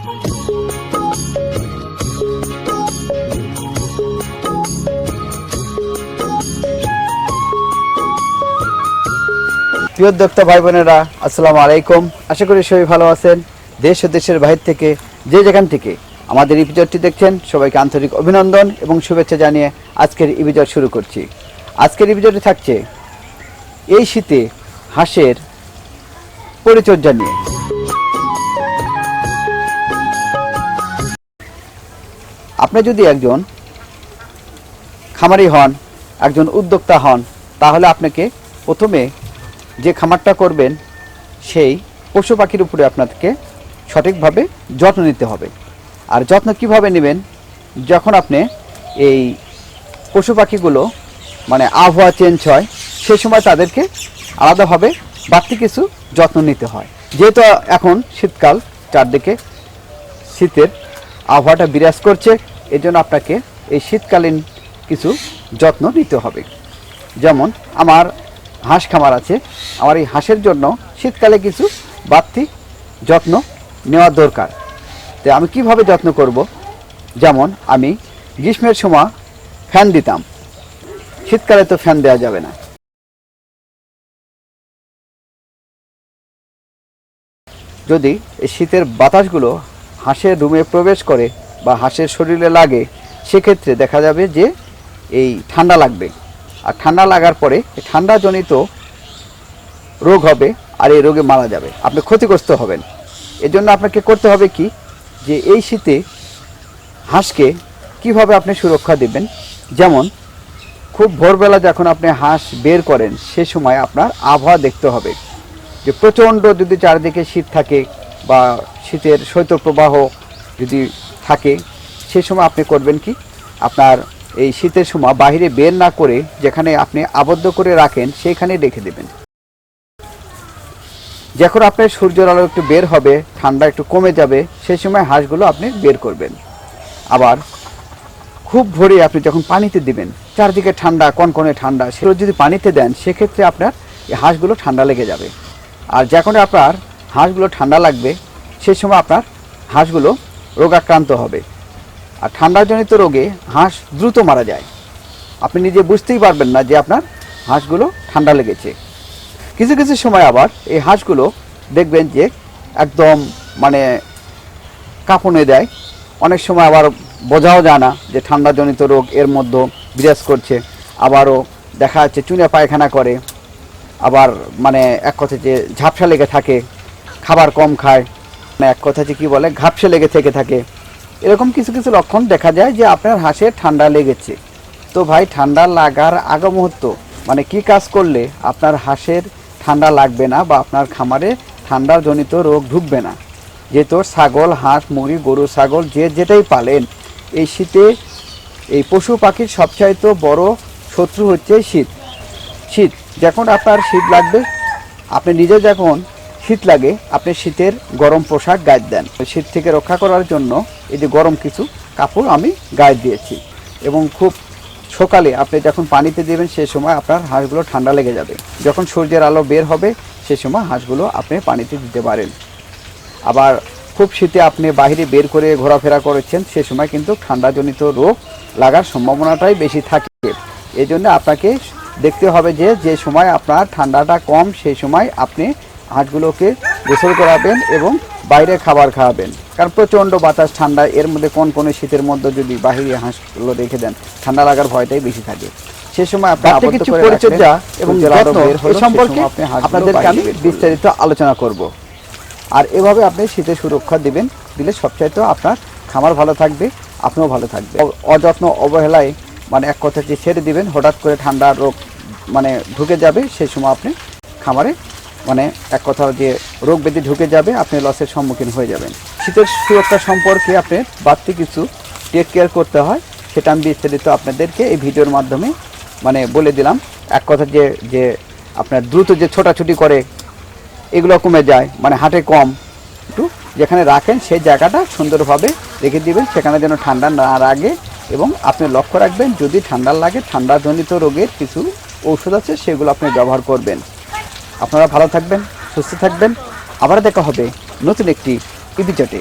প্রিয় উদ্যোক্তা ভাই বোনেরা, আসসালামু আলাইকুম। আশা করি সবাই ভালো আছেন। দেশ ও দেশের বাহির থেকে যে যেখান থেকে আমাদের ইপিজডটি দেখছেন, সবাইকে আন্তরিক অভিনন্দন এবং শুভেচ্ছা জানিয়ে আজকের ইপিজড শুরু করছি। আজকের ইপিজডে থাকছে এই শীতে হাঁসের পরিচর্যা নিয়ে। আপনি যদি একজন খামারি হন, একজন উদ্যোক্তা হন, তাহলে আপনাকে প্রথমে যে খামারটা করবেন, সেই পশু পাখির উপরে আপনাকে সঠিকভাবে যত্ন নিতে হবে। আর যত্ন কীভাবে নেবেন? যখন আপনি এই পশু পাখিগুলো মানে আবহাওয়া চেঞ্জ হয় সেই সময় তাদেরকে আলাদাভাবে বাড়তি কিছু যত্ন নিতে হয়। যেহেতু এখন শীতকাল, চারদিকে শীতের আবহাওয়াটা বিরাজ করছে এজন্য আপনাকে এই শীতকালীন কিছু যত্ন নিতে হবে। যেমন আমার হাঁস খামার আছে, আমার এই হাঁসের জন্য শীতকালে কিছু বাড়তি যত্ন নেওয়া দরকার। তো আমি কীভাবে যত্ন করব? যেমন আমি গ্রীষ্মের সময় ফ্যান দিতাম। শীতকালে তো ফ্যান দেওয়া যাবে না। যদি এই শীতের বাতাসগুলো হাঁসের রুমে প্রবেশ করে বা হাঁসের শরীরে লাগে, সেক্ষেত্রে দেখা যাবে যে এই ঠান্ডা লাগবে। আর ঠান্ডা লাগার পরে ঠান্ডাজনিত রোগ হবে আর এই রোগে মারা যাবে। আপনি ক্ষতিগ্রস্ত হবেন। এজন্য আপনাকে করতে হবে কি? যে এই শীতে হাঁসকে কীভাবে আপনি সুরক্ষা দেবেন? যেমন, খুব ভোরবেলা যখন আপনি হাঁস বের করেন, সে সময় আপনার আবহাওয়া দেখতে হবে। যে প্রচণ্ড যদি চারিদিকে শীত থাকে বা শীতের শৈত্যপ্রবাহ যদি থাকে সেই সময় আপনি করবেন কি? আপনার এই শীতের সময় বাইরে বের না করে যেখানে আপনি আবদ্ধ করে রাখেন সেইখানে রেখে দেবেন। যখন আপনার সূর্যের আলো একটু বের হবে, ঠান্ডা একটু কমে যাবে সেই সময় হাঁসগুলো আপনি বের করবেন। আবার খুব ভোরে আপনি যখন পানিতে দিবেন, চারদিকে ঠান্ডা, কনকনে ঠান্ডা সেগুলো যদি পানিতে দেন, সেক্ষেত্রে আপনার এই হাঁসগুলো ঠান্ডা লেগে যাবে। আর যখন আপনার হাঁসগুলো ঠান্ডা লাগবে সেই সময় আপনার হাঁসগুলো রোগাক্রান্ত হবে। আর ঠান্ডাজনিত রোগে হাঁস দ্রুত মারা যায়। আপনি নিজে বুঝতেই পারবেন না যে আপনার হাঁসগুলো ঠান্ডা লেগেছে। কিছু কিছু সময় আবার এই হাঁসগুলো দেখবেন যে একদম মানে কাঁপনে দেয়। অনেক সময় আবার বোঝাও যায় না যে ঠান্ডাজনিত রোগ এর মধ্যে বিরাজ করছে। আবারও দেখা যাচ্ছে চুনে পায়খানা করে। আবার মানে এক কথা যে ঝাপসা লেগে থাকে, খাবার কম খায়। এক কথা যে কী বলে, ঘাপসে লেগে থেকে থাকে। এরকম কিছু কিছু লক্ষণ দেখা যায় যে আপনার হাঁসের ঠান্ডা লেগেছে। তো ভাই, ঠান্ডা লাগার আগ মুহূর্ত মানে কি কাজ করলে আপনার হাঁসের ঠান্ডা লাগবে না বা আপনার খামারে ঠান্ডার জনিত রোগ ঢুকবে না? যেহেতু ছাগল, হাঁস, মুরগি, গরু, ছাগল, যে যেটাই পালেন, এই শীতে এই পশু পাখির সবচাইতে বড় শত্রু হচ্ছে শীত। শীত, যখন আপনার শীত লাগবে, আপনি নিজে যখন শীত লাগে, আপনি শীতের গরম পোশাক গায়ে দেন। শীত থেকে রক্ষা করার জন্য এই যে গরম কিছু কাপড় আমি গায়ে দিয়েছি। এবং খুব সকালে আপনি যখন পানিতে দেবেন সেই সময় আপনার হাঁসগুলো ঠান্ডা লেগে যাবে। যখন সূর্যের আলো বের হবে সেই সময় হাঁসগুলো আপনি পানিতে দিতে পারেন। আবার খুব শীতে আপনি বাইরে বের করে ঘোরাফেরা করেছেন, সে সময় কিন্তু ঠান্ডাজনিত রোগ লাগার সম্ভাবনাটাই বেশি থাকে। এই জন্য আপনাকে দেখতে হবে যে যে সময় আপনার ঠান্ডাটা কম সেই সময় আপনি হাঁসগুলোকে গোসল করাবেন এবং বাইরে খাবার খাওয়াবেন। কারণ প্রচণ্ড বাতাস ঠান্ডা এর মধ্যে কোন কোন শীতের মধ্যে যদি বাহিরে হাঁসগুলো রেখে দেন ঠান্ডা লাগার ভয়টাই বেশি থাকে। সে সময় আপনি কিছু পরিচর্যা এবং সে সম্পর্কে আপনাদেরকে আমি বিস্তারিত আলোচনা করব। আর এভাবে আপনি শীতের সুরক্ষা দিবেন দিলে সবচাইতে আপনার খামার ভালো থাকবে আপনিও ভালো থাকবে অযত্ন অবহেলায় মানে এক কথা যে ছেড়ে দিবেন হঠাৎ করে ঠান্ডা রোগ মানে ঢুকে যাবে সেই সময় আপনি খামারে মানে এক কথা যে রোগ ব্যাধি ঢুকে যাবে, আপনি লসের সম্মুখীন হয়ে যাবেন। শীতের সুরক্ষা সম্পর্কে আপনি বাড়তি কিছু টেক কেয়ার করতে হয়, সেটা আমি বিস্তারিত আপনাদেরকে এই ভিডিওর মাধ্যমে মানে বলে দিলাম। এক কথা যে যে আপনার দ্রুত যে ছোটাছুটি করে, এগুলো কমে যায় মানে হাটে কম, একটু যেখানে রাখেন সেই জায়গাটা সুন্দরভাবে রেখে দিবেন, সেখানে যেন ঠান্ডা না লাগে এবং আপনি লক্ষ্য রাখবেন, যদি ঠান্ডা লাগে, ঠান্ডাজনিত রোগের কিছু ঔষধ আছে, সেগুলো আপনি ব্যবহার করবেন। আপনারা ভালো থাকবেন সুস্থ থাকবেন। আবার দেখা হবে নতুন একটি ইপিচটে